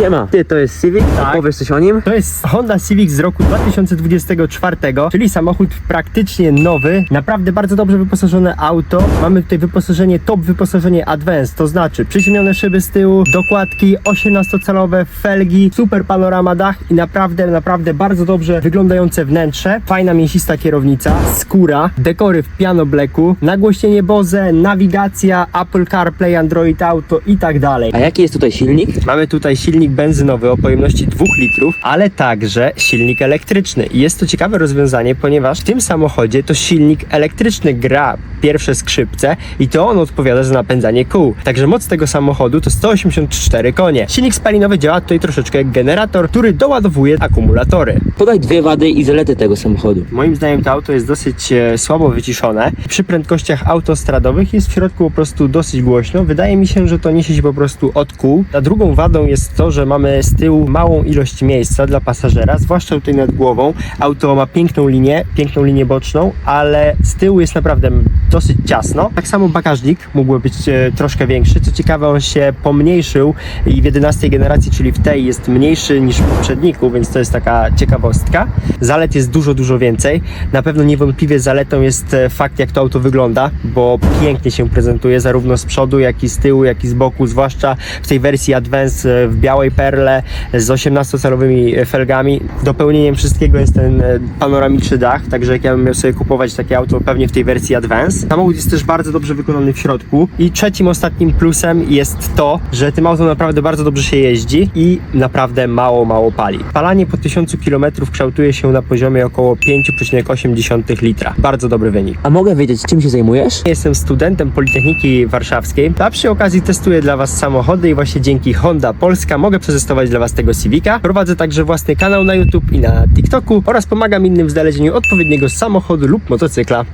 Siema, ty to jest Civic? Tak. Powiesz coś o nim? To jest Honda Civic z roku 2024, czyli samochód praktycznie nowy, naprawdę bardzo dobrze wyposażone auto. Mamy tutaj wyposażenie top, wyposażenie advanced, to znaczy przyziemione szyby z tyłu, dokładki 18-calowe, felgi, super panorama dach i naprawdę, naprawdę bardzo dobrze wyglądające wnętrze. Fajna mięsista kierownica, skóra, dekory w piano blacku, nagłośnienie Bose, nawigacja, Apple CarPlay, Android Auto i tak dalej. A jaki jest tutaj silnik? Mamy tutaj silnik benzynowy o pojemności 2 litrów, ale także silnik elektryczny. I jest to ciekawe rozwiązanie, ponieważ w tym samochodzie to silnik elektryczny gra pierwsze skrzypce i to on odpowiada za napędzanie kół. Także moc tego samochodu to 184 konie. Silnik spalinowy działa tutaj troszeczkę jak generator, który doładowuje akumulatory. Podaj dwie wady i zalety tego samochodu. Moim zdaniem to auto jest dosyć e, słabo wyciszone. Przy prędkościach autostradowych jest w środku po prostu dosyć głośno. Wydaje mi się, że to niesie się po prostu od kół. A drugą wadą jest to, że mamy z tyłu małą ilość miejsca dla pasażera, zwłaszcza tutaj nad głową. Auto ma piękną linię, piękną linię boczną, ale z tyłu jest naprawdę dosyć ciasno. Tak samo bagażnik mógłby być e, troszkę większy. Co ciekawe, on się pomniejszył i w 11 generacji, czyli w tej jest mniejszy niż w poprzedniku, więc to jest taka ciekawostka. Zalet jest dużo, dużo więcej. Na pewno niewątpliwie zaletą jest e, fakt, jak to auto wygląda, bo pięknie się prezentuje zarówno z przodu, jak i z tyłu, jak i z boku, zwłaszcza w tej wersji Advance e, w białej perle z 18-calowymi felgami. Dopełnieniem wszystkiego jest ten e, panoramiczny dach, także jak ja bym miał sobie kupować takie auto, pewnie w tej wersji Advance. Samochód jest też bardzo dobrze wykonany w środku i trzecim, ostatnim plusem jest to, że tym autem naprawdę bardzo dobrze się jeździ i naprawdę mało, mało pali. Palanie po 1000 km kształtuje się na poziomie około 5,8 litra. Bardzo dobry wynik. A mogę wiedzieć, czym się zajmujesz? Jestem studentem Politechniki Warszawskiej, a przy okazji testuję dla Was samochody i właśnie dzięki Honda Polska mogę przetestować dla Was tego Civica. Prowadzę także własny kanał na YouTube i na TikToku oraz pomagam innym w znalezieniu odpowiedniego samochodu lub motocykla.